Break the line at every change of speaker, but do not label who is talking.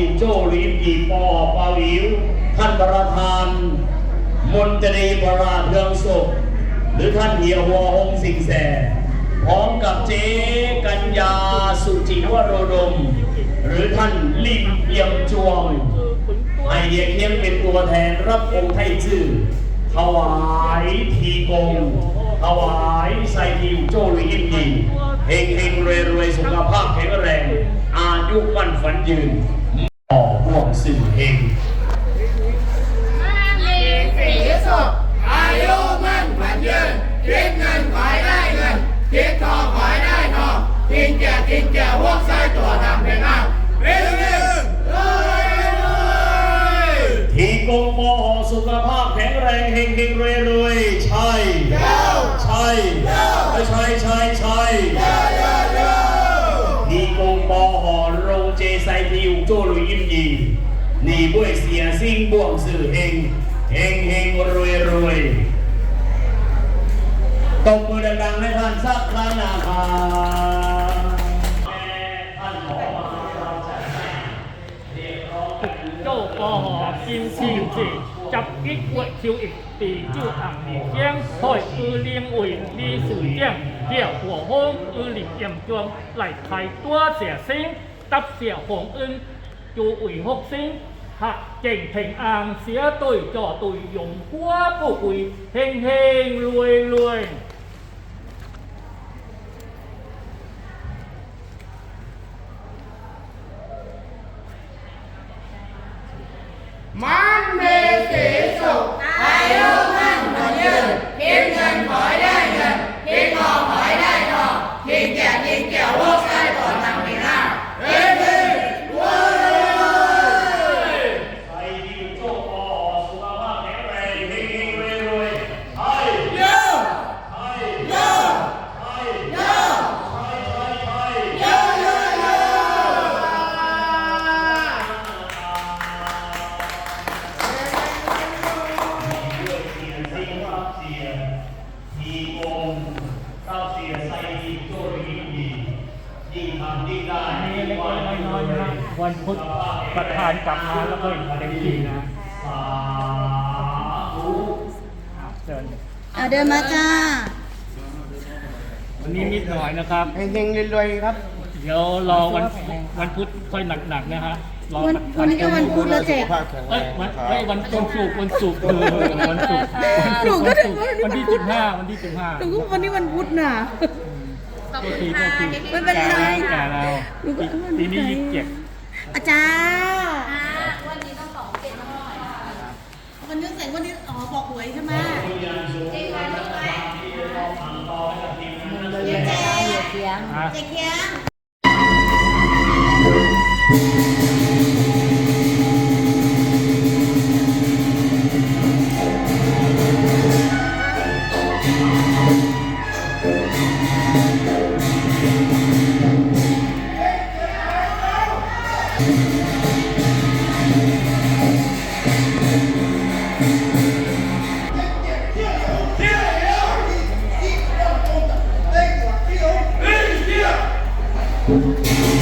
วโจลินอีปอปาวิวท่านประธาน มนตรีประหลาเรืองศพหรือท่านเหียวหงสิงแสพร้อมกับเจ๊กัญญาสุจิวโรดม หรือท่านลิมเยี่ยมจวงไอเดียเคียงเป็นตัวแทนรับองค์ไทยชื่อถวายทีกงถวายไซทิวโจลิมยีเฮงเฮงรวยรวยสุขภาพแข็งแรง อายุมั่นฝันยืน หม่อม่
นี่
บ้วยเสียซิ่งบ่วงสื่อเฮงเฮงเฮงรวยรวยตบมือดังๆให้ท่านสักครั้งนะครับท่านขอมาเราจัดให้เรียกร้องกัน
โจ้ปอหอกินชิงจีจับกิ๊กวดคิวอีกตีจื้ออ่างหนีเจียงถอยอือเลียงอุ่ยลีสื่อเจียงเดี่ยวหัวโฮงอือหลิบเยี่ยมจวงไหลไทยตัวเสียซิงตับเสียหงอึนจูอุ่ยหกซิง หักเจ่งเพ่งอ่างเสียตุยจ่อตุยหยงหัว วั
นพุ
ธประธานกลับมาแล้วก็อีกเต็มที่นะ
สาธุ
อะเชิญ
อะเดินมาจ้า
วันนี้นิดหน่อยนะครับ
เฮงๆรวยๆครับ
เดี๋ยวรอวันวันพุธค่อยหนักๆนะฮะรอ
วันวันนี้ก็วันพุธแล้วเจ๊
เอ้ยวันเอ้ยวันวันศุกร์วันศุกร์เออวันศุกร์
หนูก็ถึงว่า
วันที่สิบห้าวันที่สิบห้า
หนูก็วันนี้วันพุธน่ะ
โทษทีโทษที
ไม่เป็นไร
แก่แล้ว
หนูก็ว่า
ปีนี้
ไม่
ยี่
เป็นไร
สิบเจ็ด
อาจารย์วันนี้ต้องสองเป็นหน่อยวันนี้แสงวันนี้อ๋อบอกหวยใช่ไหมเจ๊เจ๊เจ๊เจ๊เคียง Thank you.